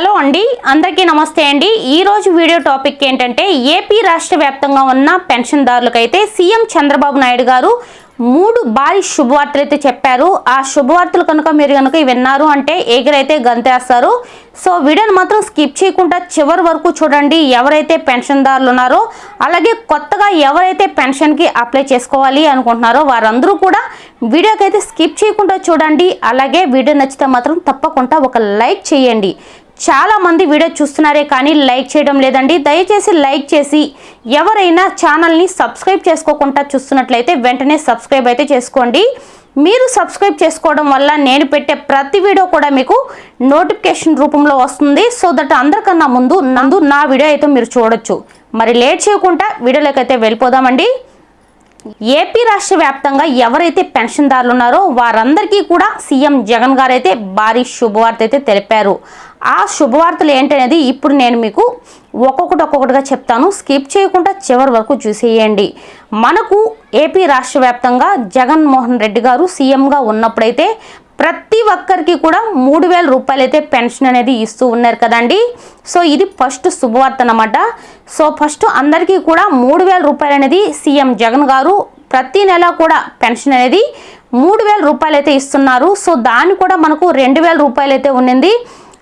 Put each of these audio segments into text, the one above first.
Hello అండి అందరికీ నమస్తే అండి. ఈరోజు వీడియో టాపిక్ ఏంటంటే ఏపీ రాష్ట్ర వ్యాప్తంగా ఉన్న పెన్షన్దారులకైతే సీఎం చంద్రబాబు నాయుడు గారు మూడు భారీ శుభవార్తలు అయితే చెప్పారు. ఆ శుభవార్తలు కనుక మీరు కనుక విన్నారు అంటే ఎగిరైతే గంతేస్తారు. సో వీడియోని మాత్రం స్కిప్ చేయకుండా చివరి వరకు చూడండి ఎవరైతే పెన్షన్దారులు ఉన్నారో అలాగే కొత్తగా ఎవరైతే పెన్షన్కి అప్లై చేసుకోవాలి అనుకుంటున్నారో వారందరూ కూడా వీడియోకి అయితే స్కిప్ చేయకుండా చూడండి. అలాగే వీడియో నచ్చితే మాత్రం తప్పకుండా ఒక లైక్ చేయండి. చాలా మంది వీడియో చూస్తున్నారే కానీ లైక్ చేయడం లేదండి. దయచేసి లైక్ చేసి ఎవరైనా ఛానల్ని సబ్స్క్రైబ్ చేసుకోకుండా చూస్తున్నట్లయితే వెంటనే సబ్స్క్రైబ్ అయితే చేసుకోండి. మీరు సబ్స్క్రైబ్ చేసుకోవడం వల్ల నేను పెట్టే ప్రతి వీడియో కూడా మీకు నోటిఫికేషన్ రూపంలో వస్తుంది. సో దట్ అందరికన్నా ముందు నందు నా వీడియో అయితే మీరు చూడొచ్చు. మరి లేట్ చేయకుండా వీడియోలోకి అయితే వెళ్ళిపోదామండి. ఏపీ రాష్ట్ర వ్యాప్తంగా ఎవరైతే పెన్షన్దారులు ఉన్నారో వారందరికీ కూడా సీఎం జగన్ గారు అయితే భారీ శుభవార్త అయితే తెలిపారు. ఆ శుభవార్తలు ఏంటనేది ఇప్పుడు నేను మీకు ఒక్కొక్కటి ఒక్కొక్కటిగా చెప్తాను. స్కిప్ చేయకుండా చివరి వరకు చూసేయండి. మనకు ఏపీ రాష్ట్ర వ్యాప్తంగా జగన్మోహన్ రెడ్డి గారు సీఎంగా ఉన్నప్పుడైతే ప్రతి ఒక్కరికి కూడా మూడు వేల రూపాయలు అయితే పెన్షన్ అనేది ఇస్తూ ఉన్నారు కదండి. సో ఇది ఫస్ట్ శుభవార్త అనమాట సో ఫస్ట్ అందరికీ కూడా మూడు వేల రూపాయలు అనేది సీఎం జగన్ గారు ప్రతి నెల కూడా పెన్షన్ అనేది మూడు వేల రూపాయలు అయితే ఇస్తున్నారు. సో దాన్ని కూడా మనకు రెండు వేల రూపాయలు అయితే ఉన్నింది.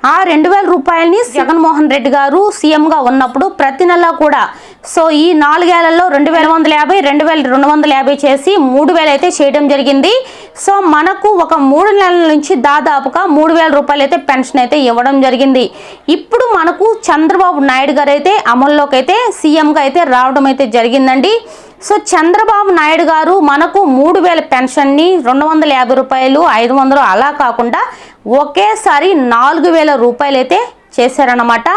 ఆ రెండు వేల రూపాయలని జగన్మోహన్ రెడ్డి గారు సీఎంగా ఉన్నప్పుడు ప్రతి నెల కూడా. సో ఈ నాలుగేళ్ళలో రెండు వేల వందల యాభై రెండు వేల రెండు వందల యాభై చేసి మూడు వేలు అయితే చేయడం జరిగింది. సో మనకు ఒక మూడు నెలల నుంచి దాదాపుగా మూడు వేల రూపాయలు అయితే పెన్షన్ అయితే ఇవ్వడం జరిగింది. ఇప్పుడు మనకు చంద్రబాబు నాయుడు గారు అయితే అమల్లోకి అయితే సీఎంగా అయితే రావడం అయితే జరిగిందండి. సో చంద్రబాబు నాయుడు గారు మనకు మూడు వేల పెన్షన్ని రెండు వందల యాభై రూపాయలు ఐదు వందలు అలా కాకుండా ఒకేసారి నాలుగు వేల రూపాయలు అయితే చేశారన్నమాట.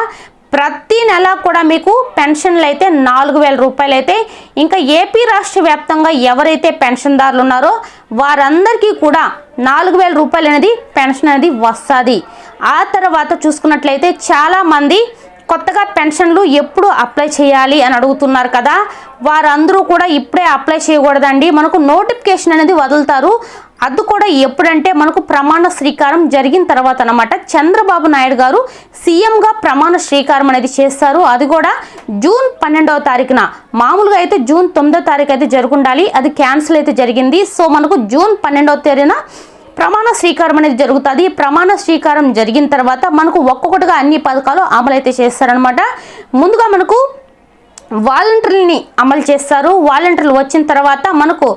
ప్రతి నెల కూడా మీకు పెన్షన్లు అయితే నాలుగు వేల రూపాయలు అయితే ఇంకా ఏపీ రాష్ట్ర వ్యాప్తంగా ఎవరైతే పెన్షన్దారులు ఉన్నారో వారందరికీ కూడా నాలుగు వేల రూపాయలు అనేది పెన్షన్ అనేది వస్తుంది. ఆ తర్వాత చూసుకున్నట్లయితే చాలామంది కొత్తగా పెన్షన్లు ఎప్పుడు అప్లై చేయాలి అని అడుగుతున్నారు కదా. వారందరూ కూడా ఇప్పుడే అప్లై చేయకూడదండి. మనకు నోటిఫికేషన్ అనేది వదులుతారు. అది కూడా ఎప్పుడంటే మనకు ప్రమాణ శ్రీకారం జరిగిన తర్వాత అనమాట చంద్రబాబు నాయుడు గారు సీఎంగా ప్రమాణ శ్రీకారం అనేది చేస్తారు. అది కూడా జూన్ పన్నెండవ తారీఖున. మామూలుగా అయితే జూన్ తొమ్మిదో తారీఖు అయితే జరుగుండాలి. అది క్యాన్సిల్ అయితే జరిగింది. సో మనకు జూన్ పన్నెండవ తేదీన ప్రమాణ స్వీకారం అనేది జరుగుతుంది. ప్రమాణ స్వీకారం జరిగిన తర్వాత మనకు ఒక్కొక్కటిగా అన్ని పథకాలు అమలు అయితే చేస్తారనమాట ముందుగా మనకు వాలంటీర్ని అమలు చేస్తారు. వాలంటీర్లు వచ్చిన తర్వాత మనకు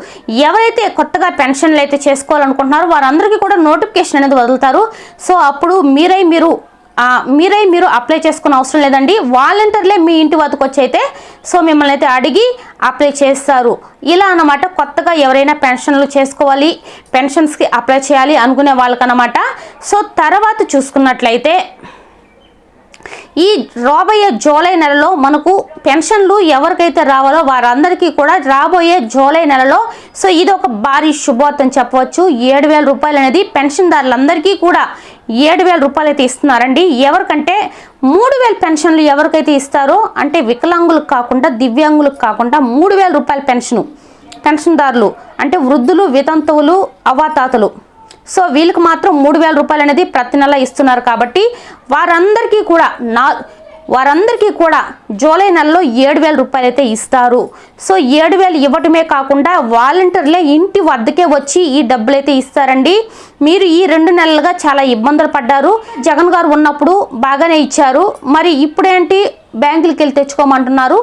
ఎవరైతే కొత్తగా పెన్షన్లు అయితే చేసుకోవాలనుకుంటున్నారో వారందరికీ కూడా నోటిఫికేషన్ అనేది వదులుతారు. సో అప్పుడు మీరై మీరు మీరై మీరు అప్లై చేసుకునే అవసరం లేదండి. వాలంటీర్లే మీ ఇంటి వద్దకు వచ్చి అయితే సో మిమ్మల్ని అయితే అడిగి అప్లై చేస్తారు. ఇలా అన్నమాట కొత్తగా ఎవరైనా పెన్షన్లు చేసుకోవాలి పెన్షన్స్కి అప్లై చేయాలి అనుకునే వాళ్ళకనమాట సో తర్వాత చూసుకున్నట్లయితే ఈ రాబోయే జూలై నెలలో మనకు పెన్షన్లు ఎవరికైతే రావాలో వారందరికీ కూడా రాబోయే జూలై నెలలో సో ఇది ఒక భారీ శుభవార్త చెప్పవచ్చు. ఏడు వేల రూపాయలు అనేది పెన్షన్దారులందరికీ కూడా ఏడు వేల రూపాయలు అయితే ఇస్తున్నారండి. ఎవరికంటే మూడు వేల పెన్షన్లు ఎవరికైతే ఇస్తారో అంటే వికలాంగులకు కాకుండా దివ్యాంగులకు కాకుండా మూడు వేల రూపాయల పెన్షను పెన్షన్దారులు అంటే వృద్ధులు వితంతువులు అవ్వాతాతలు సో వీళ్ళకి మాత్రం మూడు వేల రూపాయలు అనేది ప్రతి నెల ఇస్తున్నారు కాబట్టి వారందరికీ కూడా నా వారందరికీ కూడా జూలై నెలలో ఏడు వేల రూపాయలు అయితే ఇస్తారు. సో ఏడు వేలు ఇవ్వటమే కాకుండా వాలంటీర్లే ఇంటి వద్దకే వచ్చి ఈ డబ్బులు అయితే ఇస్తారండి. మీరు ఈ రెండు నెలలుగా చాలా ఇబ్బందులు పడ్డారు. జగన్ గారు ఉన్నప్పుడు బాగానే ఇచ్చారు. మరి ఇప్పుడేంటి? బ్యాంకులకి వెళ్ళి తెచ్చుకోమంటున్నారు.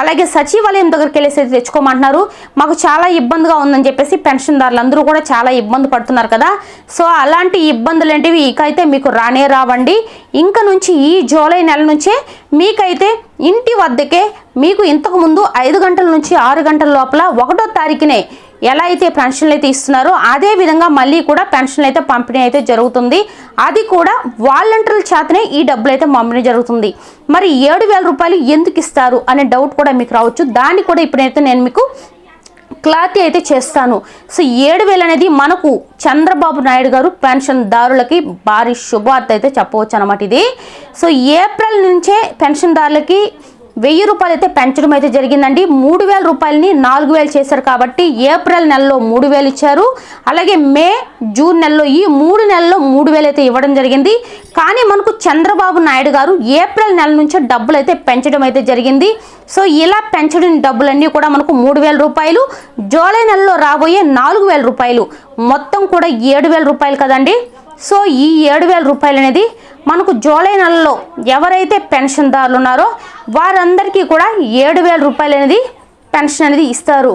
అలాగే సచివాలయం దగ్గరికి వెళ్ళేసి అయితే తెచ్చుకోమంటున్నారు. మాకు చాలా ఇబ్బందిగా ఉందని చెప్పేసి పెన్షన్దారులు అందరూ కూడా చాలా ఇబ్బంది పడుతున్నారు కదా. సో అలాంటి ఇబ్బందులు ఏంటివి ఇకైతే మీకు రానే రావండి. ఇంక నుంచి ఈ జూలై నెల నుంచే మీకైతే ఇంటి వద్దకే మీకు ఇంతకుముందు ఐదు గంటల నుంచి ఆరు గంటల లోపల ఒకటో తారీఖునే ఎలా అయితే పెన్షన్లు అయితే ఇస్తున్నారో అదే విధంగా మళ్ళీ కూడా పెన్షన్లు అయితే పంపిణీ అయితే జరుగుతుంది. అది కూడా వాలంటీర్ల చేతనే ఈ డబ్బులు అయితే పంపిణీ జరుగుతుంది. మరి ఏడు వేల రూపాయలు ఎందుకు ఇస్తారు అనే డౌట్ కూడా మీకు రావచ్చు. దాన్ని కూడా ఇప్పుడైతే నేను మీకు క్లారిటీ అయితే చేస్తాను. సో ఏడు వేలు అనేది మనకు చంద్రబాబు నాయుడు గారు పెన్షన్దారులకి భారీ శుభార్త అయితే చెప్పవచ్చు అనమాట ఇది. సో ఏప్రిల్ నుంచే పెన్షన్దారులకి వెయ్యి రూపాయలు అయితే పెంచడం అయితే జరిగిందండి. మూడు వేల రూపాయలని నాలుగు వేలు చేశారు కాబట్టి ఏప్రిల్ నెలలో మూడు వేలు ఇచ్చారు. అలాగే మే జూన్ నెలలో ఈ మూడు నెలల్లో మూడు వేలు అయితే ఇవ్వడం జరిగింది. కానీ మనకు చంద్రబాబు నాయుడు గారు ఏప్రిల్ నెల నుంచే డబ్బులు అయితే పెంచడం అయితే జరిగింది. సో ఇలా పెంచడం డబ్బులన్నీ కూడా మనకు మూడు వేల రూపాయలు జూలై నెలలో రాబోయే నాలుగు వేల రూపాయలు. మొత్తం కూడా ఏడు వేల రూపాయలు కదండి. సో ఈ ఏడు వేల రూపాయలు అనేది మనకు జూలై నెలలో ఎవరైతే పెన్షన్దారులు ఉన్నారో వారందరికీ కూడా ఏడు వేల రూపాయలు అనేది పెన్షన్ అనేది ఇస్తారు.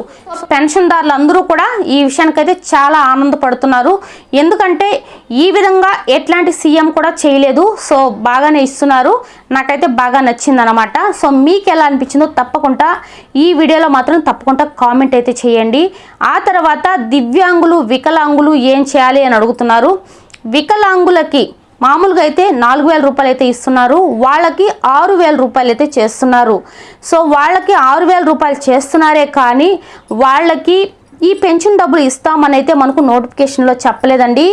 పెన్షన్దారులు అందరూ కూడా ఈ విషయానికైతే చాలా ఆనందపడుతున్నారు. ఎందుకంటే ఈ విధంగా ఎట్లాంటి సీఎం కూడా చేయలేదు. సో బాగానే ఇస్తున్నారు. నాకైతే బాగా నచ్చింది అనమాట సో మీకు ఎలా అనిపించిందో తప్పకుండా ఈ వీడియోలో మాత్రం తప్పకుండా కామెంట్ అయితే చేయండి. ఆ తర్వాత దివ్యాంగులు వికలాంగులు ఏం చేయాలి అని అడుగుతున్నారు. వికలాంగులకి మామూలుగా అయితే నాలుగు వేల రూపాయలు అయితే ఇస్తున్నారు వాళ్ళకి ఆరు వేల రూపాయలు అయితే చేస్తున్నారు. సో వాళ్ళకి ఆరు వేల రూపాయలు చేస్తున్నారే కానీ వాళ్ళకి ఈ పెన్షన్ డబ్బులు ఇస్తామని అయితే మనకు నోటిఫికేషన్లో చెప్పలేదండి.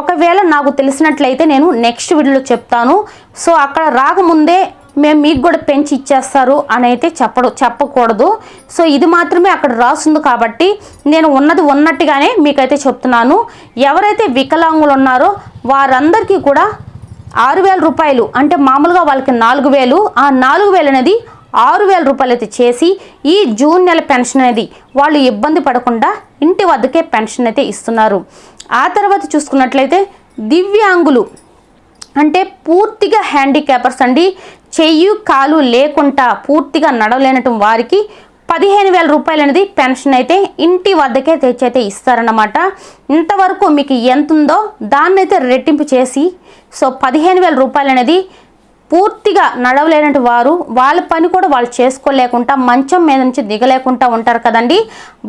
ఒకవేళ నాకు తెలిసినట్లయితే నేను నెక్స్ట్ వీడియోలో చెప్తాను. సో అక్కడ రాకముందే మేము మీకు కూడా పెంచి ఇచ్చేస్తారు అని అయితే చెప్పడు చెప్పకూడదు. సో ఇది మాత్రమే అక్కడ రాస్తుంది కాబట్టి నేను ఉన్నది ఉన్నట్టుగానే మీకైతే చెప్తున్నాను. ఎవరైతే వికలాంగులు ఉన్నారో వారందరికీ కూడా ఆరు వేల రూపాయలు అంటే మామూలుగా వాళ్ళకి నాలుగు వేలు ఆ నాలుగు వేలు అనేది ఆరు వేల రూపాయలు అయితే చేసి ఈ జూన్ నెల పెన్షన్ అనేది వాళ్ళు ఇబ్బంది పడకుండా ఇంటి వద్దకే పెన్షన్ అయితే ఇస్తున్నారు. ఆ తర్వాత చూసుకున్నట్లయితే దివ్యాంగులు అంటే పూర్తిగా హ్యాండిక్యాపర్స్ అండి. చెయ్యి కాలు లేకుండా పూర్తిగా నడవలేనటం వారికి పదిహేను వేల రూపాయలు అనేది పెన్షన్ అయితే ఇంటి వద్దకే తెచ్చైతే ఇస్తారన్నమాట. ఇంతవరకు మీకు ఎంత ఉందో దాన్నైతే రెట్టింపు చేసి సో పదిహేను వేల రూపాయలు అనేది పూర్తిగా నడవలేనట్టు వారు వాళ్ళ పని కూడా వాళ్ళు చేసుకోలేకుండా మంచం మీద నుంచి దిగలేకుండా ఉంటారు కదండి.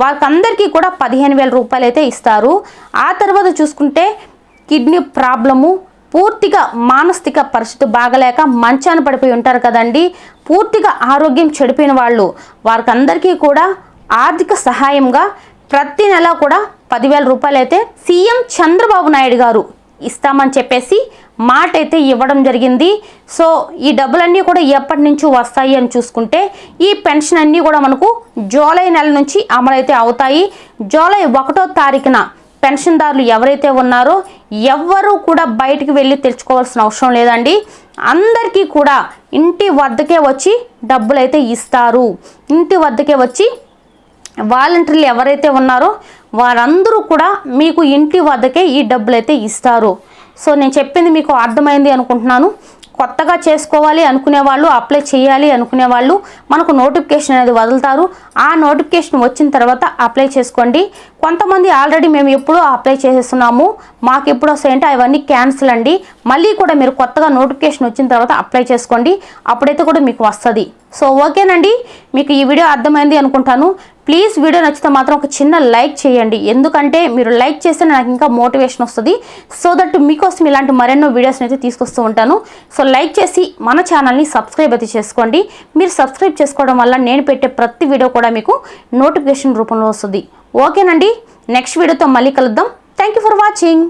వాళ్ళకందరికీ కూడా పదిహేను వేల రూపాయలు అయితే ఇస్తారు. ఆ తర్వాత చూసుకుంటే కిడ్నీ ప్రాబ్లము పూర్తిగా మానసిక పరిస్థితి బాగలేక మంచాన పడిపోయి ఉంటారు కదండి. పూర్తిగా ఆరోగ్యం చెడిపోయిన వాళ్ళు వారికందరికీ కూడా ఆర్థిక సహాయంగా ప్రతి నెల కూడా పదివేల రూపాయలు అయితే సీఎం చంద్రబాబు నాయుడు గారు ఇస్తామని చెప్పేసి మాట అయితే ఇవ్వడం జరిగింది. సో ఈ డబ్బులన్నీ కూడా ఎప్పటి నుంచి వస్తాయి అని చూసుకుంటే ఈ పెన్షన్ అన్నీ కూడా మనకు జూలై నెల నుంచి అమలైతే అవుతాయి. జూలై ఒకటో తారీఖున పెన్షన్దారులు ఎవరైతే ఉన్నారో ఎవ్వరూ కూడా బయటికి వెళ్ళి తెచ్చుకోవాల్సిన అవసరం లేదండి. అందరికీ కూడా ఇంటి వద్దకే వచ్చి డబ్బులు అయితే ఇస్తారు. ఇంటి వద్దకే వచ్చి వాలంటీర్లు ఎవరైతే ఉన్నారో వారందరూ కూడా మీకు ఇంటి వద్దకే ఈ డబ్బులు అయితే ఇస్తారు. సో నేను చెప్పింది మీకు అర్థమైంది అనుకుంటున్నాను. కొత్తగా చేసుకోవాలి అనుకునే వాళ్ళు అప్లై చేయాలి అనుకునే వాళ్ళు మనకు నోటిఫికేషన్ అనేది వదులుతారు. ఆ నోటిఫికేషన్ వచ్చిన తర్వాత అప్లై చేసుకోండి. కొంతమంది ఆల్రెడీ మేము ఎప్పుడూ అప్లై చేసేస్తున్నాము. మాకు ఎప్పుడు వస్తాయంటే అవన్నీ క్యాన్సిల్ అండి. మళ్ళీ కూడా మీరు కొత్తగా నోటిఫికేషన్ వచ్చిన తర్వాత అప్లై చేసుకోండి. అప్పుడైతే కూడా మీకు వస్తుంది. సో ఓకేనండి మీకు ఈ వీడియో అర్థమైంది అనుకుంటాను. ప్లీజ్ వీడియో నచ్చితే మాత్రం ఒక చిన్న లైక్ చేయండి. ఎందుకంటే మీరు లైక్ చేస్తే నాకు ఇంకా మోటివేషన్ వస్తుంది. సో దట్ మీకోసం ఇలాంటి మరెన్నో వీడియోస్ని అయితే తీసుకొస్తూ ఉంటాను. సో లైక్ చేసి మన ఛానల్ని సబ్స్క్రైబ్ అయితే చేసుకోండి. మీరు సబ్స్క్రైబ్ చేసుకోవడం వల్ల నేను పెట్టే ప్రతి వీడియో కూడా మీకు నోటిఫికేషన్ రూపంలో వస్తుంది. ఓకేనండి? నెక్స్ట్ వీడియోతో మళ్ళీ కలుద్దాం. Thank for watching